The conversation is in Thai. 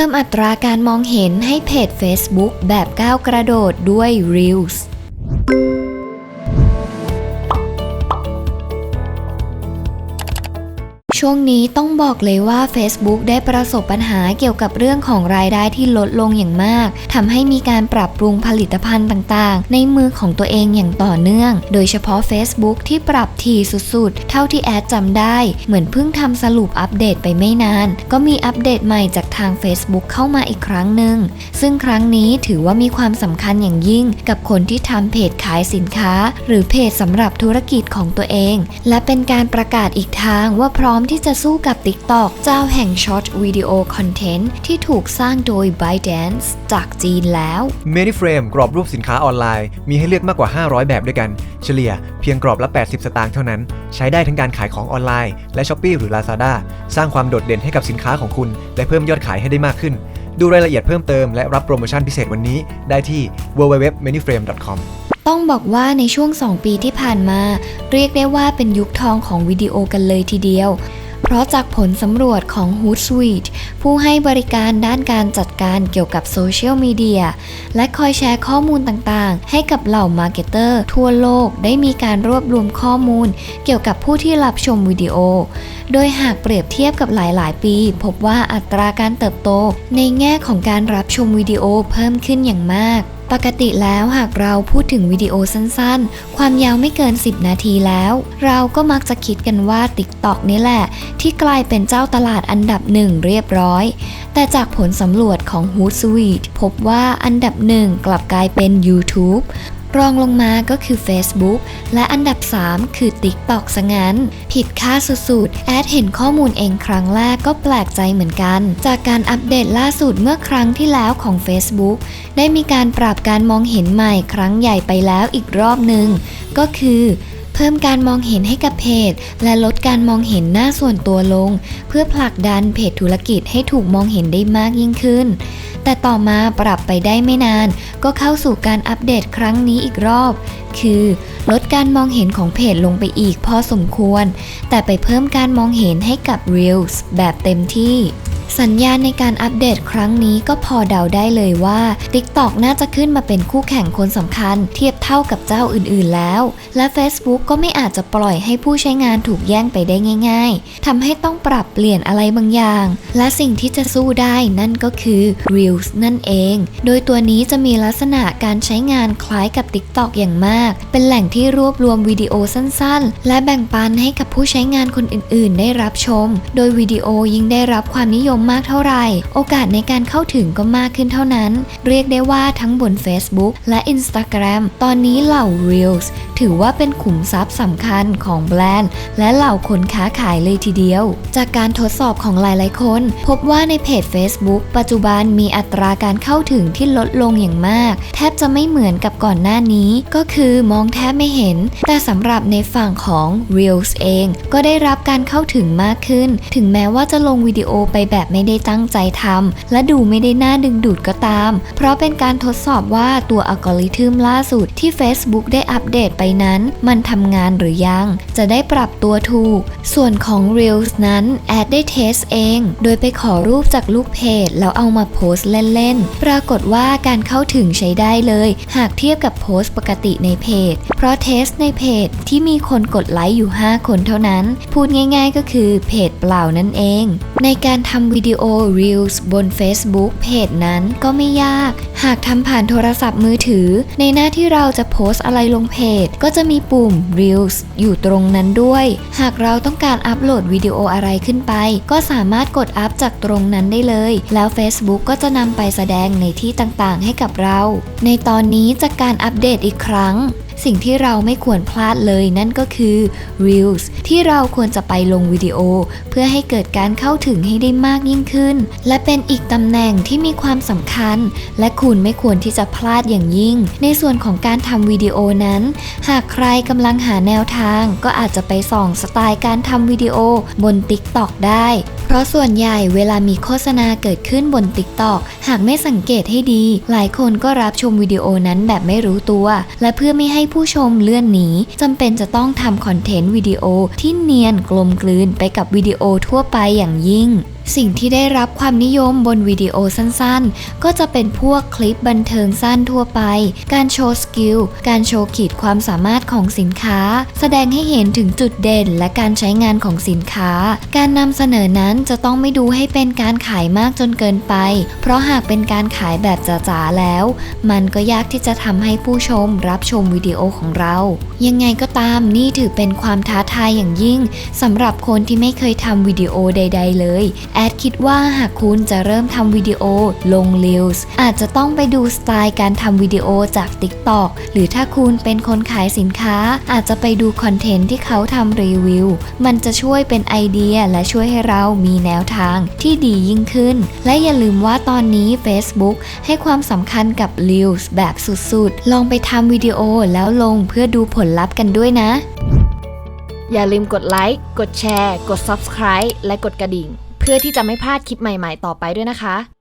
พิ่มอัตราการมองเห็นให้เพจ Facebook แบบก้าวกระโดดด้วย Reels ช่วงนี้ต้องบอกเลยว่า Facebook ได้ประสบปัญหาเกี่ยวกับเรื่องของรายได้ที่ลดลงอย่างมากทำให้มีการปรับปรุงผลิตภัณฑ์ต่างๆ ในมือของตัวเองอย่างต่อเนื่อง โดยเฉพาะ Facebook ที่ปรับทีสุดๆ เท่าที่แอดจำได้ เหมือนเพิ่งทำสรุปอัปเดตไปไม่นาน ก็มีอัปเดตใหม่จากทาง Facebook เข้ามาอีกครั้งหนึ่ง ซึ่งครั้งนี้ถือว่ามีความสำคัญอย่างยิ่ง กับคนที่ทำเพจขายสินค้า หรือเพจสำหรับธุรกิจของตัวเอง และเป็นการประกาศอีกทางว่าพร้อมที่จะสู้กับ TikTok เจ้าแห่งช็อตวิดีโอคอนเทนต์ที่ถูกสร้างโดย ByteDance จากจีนแล้ว ManyFrame กรอบรูปสินค้าออนไลน์ มีให้เลือกมากกว่า 500 แบบด้วยกัน เฉลี่ยเพียงกรอบละ 80 สตางค์เท่านั้น ใช้ได้ทั้งการขายของออนไลน์ และ s h อ p e e หรือ Lazada สร้างความโดดเด่นให้กับสินค้าของคุณ และเพิ่มยอดขายให้ได้มากขึ้น ดูรายละเอียดเพิ่มเติมและรับโปรโมชั่นพิเศษวันนี้ได้ที่ www.manyframe.com ต้องบอกว่าในช่วง 2 ปีที่ผ่านมา เรียกได้ว่าเป็นยุคทองของวิดีโอกันเลยทีเดียว เพราะจากผลสำรวจของ Hootsuite ผู้ให้บริการด้านการจัดการเกี่ยวกับโซเชียลมีเดียและคอยแชร์ข้อมูลต่างๆ ให้กับเหล่ามาร์เก็ตเตอร์ทั่วโลกได้มีการรวบรวมข้อมูล เกี่ยวกับผู้ที่รับชมวิดีโอ โดยหากเปรียบเทียบกับหลายๆ ปี พบว่าอัตราการเติบโต ในแง่ของการรับชมวิดีโอเพิ่มขึ้นอย่างมาก ปกติแล้วหากเราพูดถึงวิดีโอสั้นๆ ความยาวไม่เกิน 10 นาทีแล้ว เราก็มักจะคิดกันว่า TikTok นี่แหละ ที่กลายเป็นเจ้าตลาดอันดับหนึ่งเรียบร้อย แต่จากผลสำรวจของ Hootsuite พบว่าอันดับหนึ่งกลับกลายเป็น YouTube รองลงมาก็คือ Facebook และอันดับ 3 คือ TikTok ซะงั้น ผิดคาดสุดๆ แอดเห็นข้อมูลเองครั้งแรกก็แปลกใจเหมือนกัน จากการอัปเดตล่าสุดเมื่อครั้งที่แล้วของ Facebook ได้มีการปรับการมองเห็นใหม่ครั้งใหญ่ไปแล้วอีกรอบหนึ่ง ก็คือเพิ่มการมองเห็นให้กับเพจ และลดการมองเห็นหน้าส่วนตัวลง เพื่อผลักดันเพจธุรกิจให้ถูกมองเห็นได้มากยิ่งขึ้น แต่ต่อมาปรับไปได้ไม่นาน ก็เข้าสู่การอัปเดตครั้งนี้อีกรอบ คือลดการมองเห็นของเพจลงไปอีกพอสมควร แต่ไปเพิ่มการมองเห็นให้กับ Reels แบบเต็มที่ สัญญาณในการอัปเดตครั้งนี้ก็พอเดาได้เลยว่า TikTok น่าจะขึ้นมาเป็นคู่แข่งคนสำคัญ เทียบเท่ากับเจ้าอื่นๆแล้ว และ Facebook ก็ไม่อาจจะปล่อยให้ผู้ใช้งานถูกแย่งไปได้ง่ายๆทำให้ต้องปรับเปลี่ยนอะไรบางอย่าง และสิ่งที่จะสู้ได้นั่นก็คือ Reels นั่นเอง โดยตัวนี้จะมีลักษณะการใช้งานคล้ายกับ TikTok อย่างมาก เป็นแหล่งที่รวบรวมวิดีโอสั้นๆ และแบ่งปันให้กับผู้ใช้งานคนอื่นๆ ได้รับชม โดยวิดีโอยิ่งได้รับความนิยมมมากเท่าไหร่ โอกาสในการเข้าถึงก็มากขึ้นเท่านั้น เรียกได้ว่าทั้งบน Facebook และ Instagram ตอนนี้เหล่า Reels ถือว่าเป็นขุมทรัพย์สำคัญของแบรนด์ และเหล่าคนค้าขายเลยทีเดียว จากการทดสอบของหลายๆคน พบว่าในเพจ Facebook ปัจจุบันมีอัตราการเข้าถึงที่ลดลงอย่างมาก แทบจะไม่เหมือนกับก่อนหน้านี้ ก็คือมองแทบไม่เห็น แต่สำหรับในฝั่งของ Reels เอง ก็ได้รับการเข้าถึงมากขึ้น ถึงแม้ว่าจะลงวิดีโอไปแบบไม่ได้ตั้งใจทำและดูไม่ได้น่าดึงดูดก็ตาม เพราะเป็นการทดสอบว่าตัวอัลกอริทึมล่าสุดที่ Facebook ได้อัปเดตไปนั้นมันทำงานหรือยัง จะได้ปรับตัวถูก ส่วนของ Reels นั้นแอดได้เทสเอง โดยไปขอรูปจากลูกเพจ แล้วเอามาโพสต์เล่นๆ ปรากฏว่าการเข้าถึงใช้ได้เลย หากเทียบกับโพสต์ปกติในเพจ เพราะเทสในเพจที่มีคนกดไลค์อยู่ 5 คนเท่านั้น พูดง่ายๆก็คือเพจเปล่านั่นเอง ในการทำวิดีโอ Reels บน Facebook เพจนั้นก็ไม่ยาก หากทำผ่านโทรศัพท์มือถือ ในหน้าที่เราจะโพสอะไรลงเพจ ก็จะมีปุ่ม Reels อยู่ตรงนั้นด้วย หากเราต้องการอัปโหลดวิดีโออะไรขึ้นไป ก็สามารถกดอัพจากตรงนั้นได้เลย แล้ว Facebook ก็จะนำไปแสดงในที่ต่างๆ ให้กับเรา ในตอนนี้จากการอัปเดตอีกครั้ง สิ่งที่เราไม่ควรพลาดเลยนั่นก็คือ Reels ที่เราควรจะไปลงวิดีโอ เพื่อให้เกิดการเข้าถึงให้ได้มากยิ่งขึ้น และเป็นอีกตำแหน่งที่มีความสำคัญ และคุณไม่ควรที่จะพลาดอย่างยิ่ง ในส่วนของการทำวิดีโอนั้น หากใครกำลังหาแนวทาง ก็อาจจะไปส่องสไตล์การทำวิดีโอบน TikTok ได้ เพราะส่วนใหญ่เวลามีโฆษณาเกิดขึ้นบน TikTok หากไม่สังเกตให้ดี หลายคนก็รับชมวิดีโอนั้นแบบไม่รู้ตัว และเพื่อไม่ให้ผู้ชมเลื่อนหนีจำเป็นจะต้องทำคอนเทนต์วิดีโอที่เนียนกลมกลืนไปกับวิดีโอทั่วไปอย่างยิ่ง สิ่งที่ได้รับความนิยมบนวิดีโอสั้นๆ ก็จะเป็นพวกคลิปบันเทิงสั้นทั่วไป การโชว์สกิล การโชว์ขีดความสามารถของสินค้า แสดงให้เห็นถึงจุดเด่นและการใช้งานของสินค้า การนำเสนอนั้นจะต้องไม่ดูให้เป็นการขายมากจนเกินไป เพราะหากเป็นการขายแบบจ๋าๆแล้ว มันก็ยากที่จะทำให้ผู้ชมรับชมวิดีโอของเรา ยังไงก็ตามนี่ถือเป็นความท้าทายอย่างยิ่งสำหรับคนที่ไม่เคยทำวิดีโอใด ๆ เลยแอดคิดว่าหากคุณจะเริ่มทำวิดีโอลง Reels อาจจะต้องไปดูสไตล์การทำวิดีโอจาก TikTok หรือถ้าคุณเป็นคนขายสินค้า อาจจะไปดูคอนเทนต์ที่เขาทำรีวิว มันจะช่วยเป็นไอเดียและช่วยให้เรามีแนวทางที่ดียิ่งขึ้น และอย่าลืมว่าตอนนี้ Facebook ให้ความสำคัญกับ Reels แบบสุดๆ ลองไปทำวิดีโอแล้วลงเพื่อดูผลลัพธ์กันด้วยนะ อย่าลืมกดไลค์ กดแชร์ กด Subscribe และกดกระดิ่ง พื่อที่จะไม่พลาดคลิปใหม่ ๆ ต่อไปด้วยนะคะ